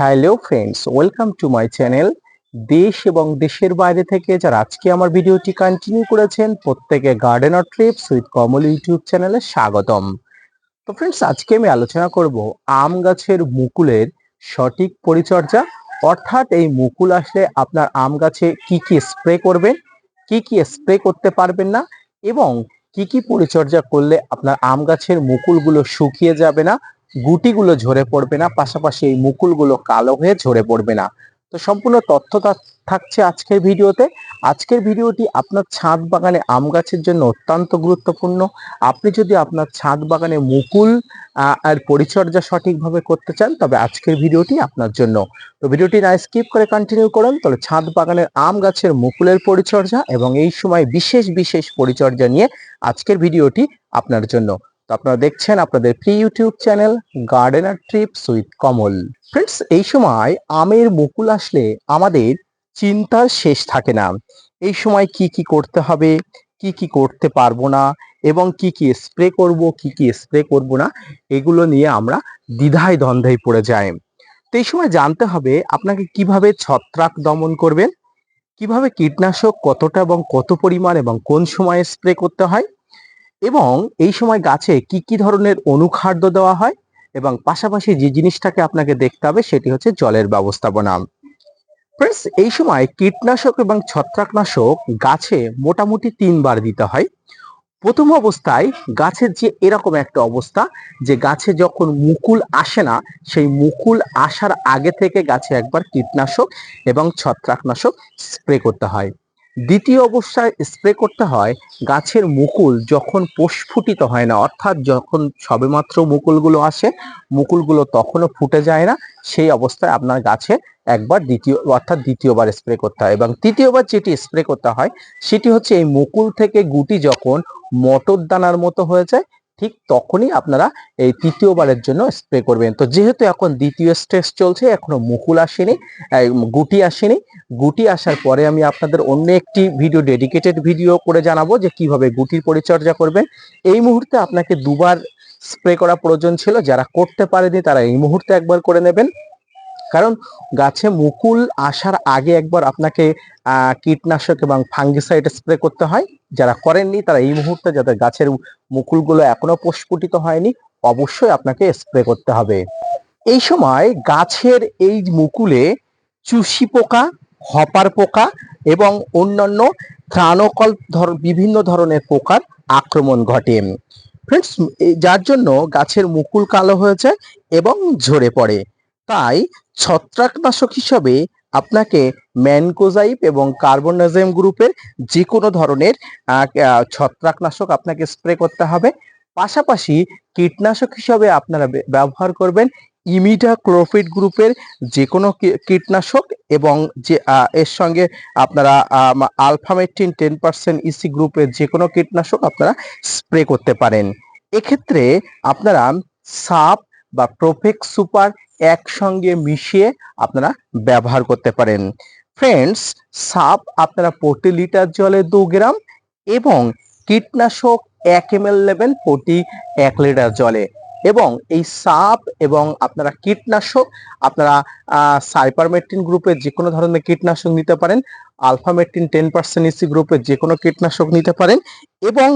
Hello friends welcome to my channel দেশ এবং দেশের বাইরে থেকে যারা আজকে আমার ভিডিওটি কন্টিনিউ করেছেন, প্রত্যেকে gardener tips with Kamal YouTube চ্যানেলে স্বাগতম। তো ফ্রেন্ডস আজকে আমি আলোচনা করব আম গাছের মুকুলের সঠিক পরিচর্যা। অর্থাৎ এই মুকুল আসলে আপনার আম গাছে কি কি স্প্রে করবেন, কি কি স্প্রে করতে পারবেন না এবং কি কি পরিচর্যা করলে আপনার আম গাছের মুকুলগুলো শুকিয়ে যাবে না গুটিগুলো ঝরে পড়বে না, পাশাপাশি এই মুকুলগুলো কালো হয়ে ঝরে পড়বে না। তো সম্পূর্ণ তথ্য থাকছে আজকের ভিডিওতে। আজকের ভিডিওটি আপনার ছাদ বাগানে আম গাছের জন্য অত্যন্ত গুরুত্বপূর্ণ। আপনি যদি আপনার ছাদ বাগানে মুকুল আর পরিচর্যা সঠিকভাবে করতে চান, তবে আজকের ভিডিওটি আপনার জন্য। তো ভিডিওটি না স্কিপ করে কন্টিনিউ করুন, তাহলে ছাদ বাগানের আম গাছের মুকুলের পরিচর্যা এবং এই সময় বিশেষ বিশেষ পরিচর্যা নিয়ে আজকের ভিডিওটি আপনার জন্য। তো আপনারা দেখছেন আপনাদের pre YouTube channel gardener tips with Kamal friends এই সময় আমের মুকুল আসলে আমাদের চিন্তার শেষ থাকে না। এই সময় কি কি করতে হবে, কি কি করতে পারব না, এবং কি কি স্প্রে করব, কি কি স্প্রে করব না, এগুলো নিয়ে আমরা দ্বিধায় দ্বন্দ্বে পড়ে যাই। তো এই সময় জানতে হবে আপনাকে কীভাবে ছত্রাক দমন করবেন, কীভাবে কীটনাশক কতটা এবং কত পরিমাণ এবং কোন সময়ে স্প্রে করতে হয় এবং এই সময় গাছে কি কি ধরনের অনুখাদ্য দেওয়া হয় এবং পাশাপাশি যে জিনিসটাকে আপনাকে দেখতে হবে সেটি হচ্ছে জলের ব্যবস্থাপনা। ফ্রেন্ডস এই সময় কীটনাশক এবং ছত্রাকনাশক গাছে মোটামুটি তিনবার দিতে হয়। প্রথম অবস্থায় গাছের যে এরকম একটা অবস্থা যে গাছে যখন মুকুল আসে না, সেই মুকুল আসার আগে থেকে গাছে একবার কীটনাশক এবং ছত্রাকনাশক স্প্রে করতে হয়। দ্বিতীয় অবস্থায় স্প্রে করতে হয় গাছের মুকুল যখন প্রস্ফুটিত হয় না, অর্থাৎ যখন সবেমাত্র মুকুলগুলো আসে, মুকুলগুলো তখনও ফুটে যায় না, সেই অবস্থায় আপনার গাছে একবার দ্বিতীয়, অর্থাৎ দ্বিতীয়বার স্প্রে করতে হয়। এবং তৃতীয়বার যেটি স্প্রে করতে হয়, সেটি হচ্ছে এই মুকুল থেকে গুটি যখন মটর দানার মতো হয়ে যায় ঠিক তখনই আপনারা এই তৃতীয়বারের জন্য স্প্রে করবেন। তো যেহেতু এখন দ্বিতীয় স্টেজ চলছে, এখনও মুকুল আসেনি গুটি আসেনি, গুটি আসার পরে আমি আপনাদের অন্য একটি ভিডিও ডেডিকেটেড ভিডিও করে জানাব যে কীভাবে গুটির পরিচর্যা করবেন। এই মুহূর্তে আপনাকে দুবার স্প্রে করা প্রয়োজন ছিল, যারা করতে পারেনি তারা এই মুহূর্তে একবার করে নেবেন। কারণ গাছে মুকুল আসার আগে একবার আপনাকে কীটনাশক এবং ফাঙ্গিসাইড স্প্রে করতে হয়। যারা করেননি তারা এই মুহূর্তে যাদের গাছের মুকুলগুলো এখনও প্রস্ফুটিত হয়নি, অবশ্যই আপনাকে স্প্রে করতে হবে। এই সময় গাছের এই মুকুলে চুষি পোকা, হপার পোকা এবং অন্যান্য ত্রাণকল ধর, বিভিন্ন ধরনের পোকার আক্রমণ ঘটে। ফ্রেন্ডস যার জন্য গাছের মুকুল কালো হয়েছে এবং ঝরে পড়ে। তাই ছত্রাকনাশক হিসাবে আপনাকে ম্যানকোজাইপ এবং কার্বনাজেম গ্রুপের যে কোনো ধরনের ছত্রাকনাশক আপনাকে স্প্রে করতে হবে। পাশাপাশি কীটনাশক হিসাবে আপনারা ব্যবহার করবেন ইমিডা ক্লোরোফিট গ্রুপের যে কোনো কীটনাশক এবং যে এর সঙ্গে আপনারা আলফামেটিন টেন পার্সেন্ট ইসি গ্রুপের যে কোনো কীটনাশক আপনারা স্প্রে করতে পারেন। এক্ষেত্রে আপনারা সাপ বা প্রোফেক্স সুপার একসঙ্গে মিশিয়ে আপনারা ব্যবহার করতে পারেন। ফ্রেন্ডস সাপ আপনারা প্রতি লিটার জলে দু গ্রাম এবং কীটনাশক এক এম এল নেবেন প্রতি এক লিটার জলে। এবং এই সাপ এবং আপনারা কীটনাশক, আপনারা সাইপারমেট্রিন গ্রুপের যে কোনো ধরনের কীটনাশক নিতে পারেন আলফামেট্রিন টেন পার্সেন্ট ইসি গ্রুপের যে কোনো কীটনাশক নিতে পারেন এবং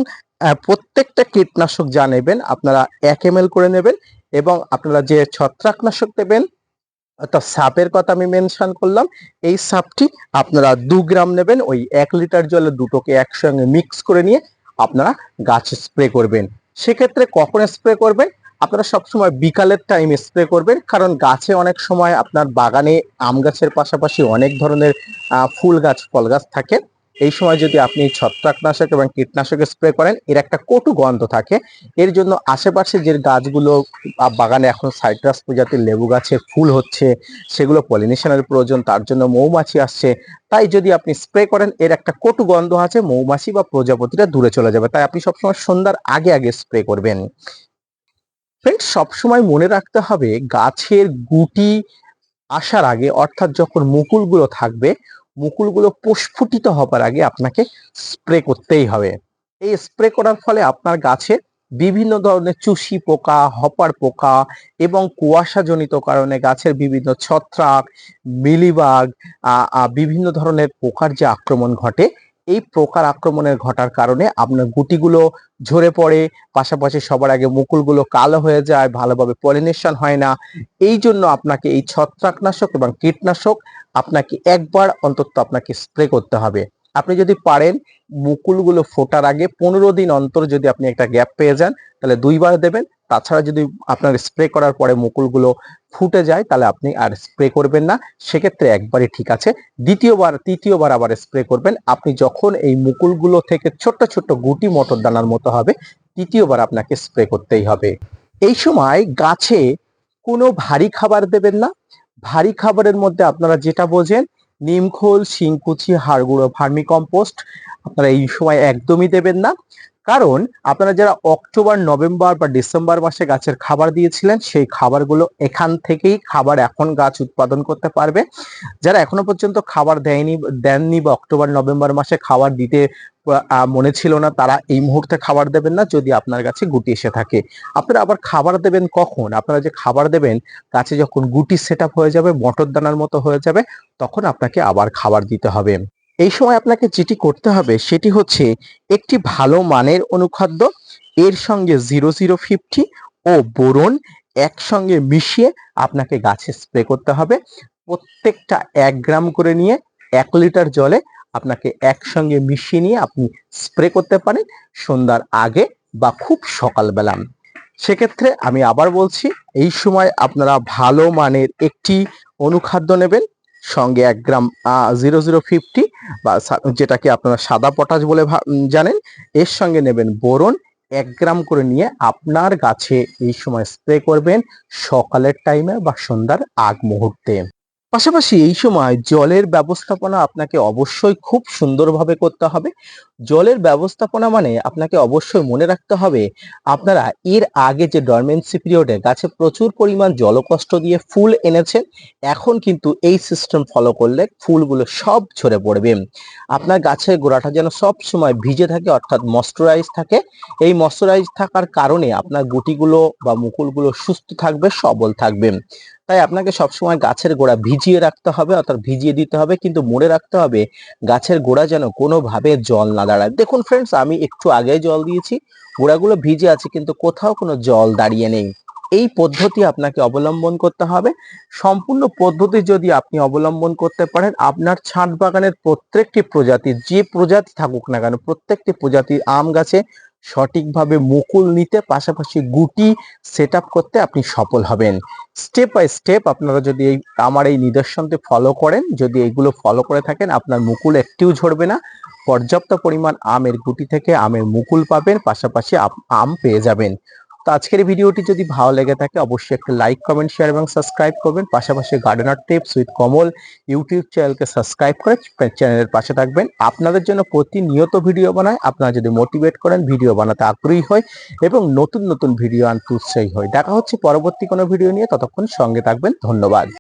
প্রত্যেকটা কীটনাশক যা নেবেন আপনারা এক এম করে নেবেন এবং আপনারা যে ছত্রাকনাশক দেবেন, অর্থাৎ সাপের কথা আমি মেনশন করলাম, এই সাপটি আপনারা দু গ্রাম নেবেন, ওই এক লিটার জলে দুটোকে একসঙ্গে মিক্স করে নিয়ে আপনারা গাছে স্প্রে করবেন। সেক্ষেত্রে কখন স্প্রে করবেন? আপনারা সবসময় বিকালের টাইমে স্প্রে করবেন, কারণ গাছে অনেক সময় আপনার বাগানে আম গাছের পাশাপাশি অনেক ধরনের ফুল গাছ, ফল গাছ থাকে। এই সময় যদি আপনি ছত্রাকনাশক এবং কীটনাশক স্প্রে করেন, এর একটা কটু গন্ধ থাকে। এর জন্য আশেপাশে যে গাছগুলো বাগানে এখন সাইট্রাস প্রজাতির লেবু গাছে ফুল হচ্ছে, সেগুলো পলিনেশনের প্রয়োজন, তার জন্য মৌমাছি আসছে। তাই যদি আপনি স্প্রে করেন, এর একটা কটু গন্ধ আছে, মৌমাছি বা প্রজাপতিটা দূরে চলে যাবে। তাই আপনি সবসময় সন্ধ্যার আগে আগে স্প্রে করবেন। ফ্রেন্ডস সবসময় মনে রাখতে হবে, গাছের গুটি আসার আগে, অর্থাৎ যখন মুকুলগুলো থাকবে মুকুলগুলো প্রস্ফুটিত হবার আগে আপনাকে স্প্রে করতেই হবে। এই স্প্রে করার ফলে আপনার গাছে বিভিন্ন ধরনের চুষি পোকা, হপার পোকা এবং কুয়াশাজনিত কারণে গাছের বিভিন্ন ছত্রাক, মিলিবাগ বিভিন্ন ধরনের পোকার যে আক্রমণ ঘটে, এই পোকার আক্রমণের ঘটার কারণে আপনার গুটিগুলো ঝরে পড়ে, পাশাপাশি সবার আগে মুকুলগুলো কালো হয়ে যায়, ভালোভাবে পলিনেশন হয় না। এই জন্য আপনাকে এই ছত্রাকনাশক এবং কীটনাশক আপনাকে একবার অন্তত আপনাকে স্প্রে করতে হবে। আপনি যদি পারেন, মুকুলগুলো ফোটার আগে পনেরো দিন অন্তর যদি আপনি একটা গ্যাপ পেয়ে যান, তাহলে দুইবার দেবেন। তাছাড়া যদি আপনার স্প্রে করার পরে মুকুলগুলো ফুটে যায়, তাহলে আপনি আর স্প্রে করবেন না। সেক্ষেত্রে একবারই ঠিক আছে। দ্বিতীয়বার, তৃতীয়বার আবার স্প্রে করবেন। আপনি যখন এই মুকুলগুলো থেকে ছোট্ট ছোট্ট গুটি মটর দানার মতো হবে, তৃতীয়বার আপনাকে স্প্রে করতেই হবে। এই সময় গাছে কোনো ভারী খাবার দেবেন না। ভারী খাবারের মধ্যে আপনারা যেটা বোঝেন, নিমখোল, শিংকুচি, হাড়গুঁড়ো ভার্মি কম্পোস্ট আপনারা এই সময় একদমই দেবেন না। কারণ আপনারা যারা অক্টোবর, নভেম্বর বা ডিসেম্বর মাসে গাছের খাবার দিয়েছিলেন, সেই খাবারগুলো এখান থেকেই খাবার এখন গাছ উৎপাদন করতে পারবে। যারা এখনও পর্যন্ত খাবার দেয়নি, দেননি বা অক্টোবর, নভেম্বর মাসে খাবার দিতে মনে ছিল না, তারা এই মুহূর্তে খাবার দেবেন না যদি আপনার কাছে গুটি এসে থাকে। আপনারা আবার খাবার দেবেন কখন? আপনারা যে খাবার দেবেন, গাছে যখন গুটি সেট হয়ে যাবে মটর দানার মতো হয়ে যাবে, তখন আপনাকে আবার খাবার দিতে হবে। এই সময় আপনাকে যেটি করতে হবে সেটি হচ্ছে একটি ভালো মানের অনুখাদ্য, এর সঙ্গে জিরো জিরো ফিফটি ও বোরন একসঙ্গে মিশিয়ে আপনাকে গাছে স্প্রে করতে হবে। প্রত্যেকটা এক গ্রাম করে নিয়ে এক লিটার জলে আপনাকে একসঙ্গে মিশিয়ে নিয়ে আপনি স্প্রে করতে পারেন সন্ধ্যার আগে বা খুব সকালবেলা। সেক্ষেত্রে আমি আবার বলছি, এই সময় আপনারা ভালো মানের একটি অনুখাদ্য নেবেন সঙ্গে এক গ্রাম জিরো জিরো ফিফটি বা যেটাকে আপনারা সাদা পটাশ বলে জানেন, এর সঙ্গে নেবেন বোরন। এক গ্রাম করে নিয়ে আপনার গাছে এই সময় স্প্রে করবেন সকালের টাইমে বা সন্ধ্যার আগ মুহূর্তে। পাশাপাশি এই সময় জলের ব্যবস্থাপনা আপনাকে অবশ্যই খুব সুন্দরভাবে করতে হবে। জলের ব্যবস্থাপনা মানে আপনাকে অবশ্যই মনে রাখতে হবে, আপনারা এর আগে যে ডরমেন্সি পিরিয়ডে গাছে প্রচুর পরিমাণ জলকষ্ট দিয়ে ফুল এনেছেন, এখন কিন্তু এই সিস্টেম ফলো করলে ফুলগুলো সব ঝরে পড়বে। আপনার গাছের গোড়াটা যেন সব সময় ভিজে থাকে, অর্থাৎ ময়শ্চারাইজ থাকে, এই ময়শ্চারাইজ থাকার কারণে আপনার গুটিগুলো বা মুকুলগুলো সুস্থ থাকবে, সবল থাকবে। তাই আপনাকে সবসময় গাছের গোড়া ভিজিয়ে রাখতে হবে, অর্থাৎ ভিজিয়ে দিতে হবে, কিন্তু মনে রাখতে হবে গাছের গোড়া যেন কোনোভাবে জল না দাঁড়ায়। দেখুন ফ্রেন্ডস আমি একটু আগে জল দিয়েছি, গোড়াগুলো ভিজে আছে, কিন্তু কোথাও কোনো জল দাঁড়িয়ে নেই। এই পদ্ধতি আপনাকে অবলম্বন করতে হবে। সম্পূর্ণ পদ্ধতি যদি আপনি অবলম্বন করতে পারেন, আপনার ছাদ বাগানের প্রত্যেকটি প্রজাতির, যে প্রজাতি থাকুক না কেন, প্রত্যেকটি প্রজাতির আম গাছে সঠিকভাবে মুকুল নিতে, পাশাপাশি গুটি সেট করতে আপনি সফল হবেন। স্টেপ বাই স্টেপ আপনারা যদি এই, আমার এই নিদর্শনটি ফলো করেন, যদি এইগুলো ফলো করে থাকেন, আপনার মুকুল একটিও ঝরবে না। পর্যাপ্ত পরিমাণ আমের গুটি থেকে আমের মুকুল পাবেন, পাশাপাশি আম পেয়ে যাবেন। তো আজকের ভিডিওটি যদি ভালো লেগে থাকে, অবশ্যই একটা লাইক কমেন্ট শেয়ার এবং সাবস্ক্রাইব করবেন। পাশাপাশি gardener tips with Kamal YouTube চ্যানেলকে সাবস্ক্রাইব করে চ্যানেলের পাশে থাকবেন। আপনাদের জন্য প্রতিনিয়ত ভিডিও বানায় আপনারা যদি মোটিভেট করেন, ভিডিও বানাতে আগ্রহী হয় এবং নতুন নতুন ভিডিও আনতে উৎসাহী হয় দেখা হচ্ছে পরবর্তী কোনো ভিডিও নিয়ে। ততক্ষণ সঙ্গে থাকবেন। ধন্যবাদ।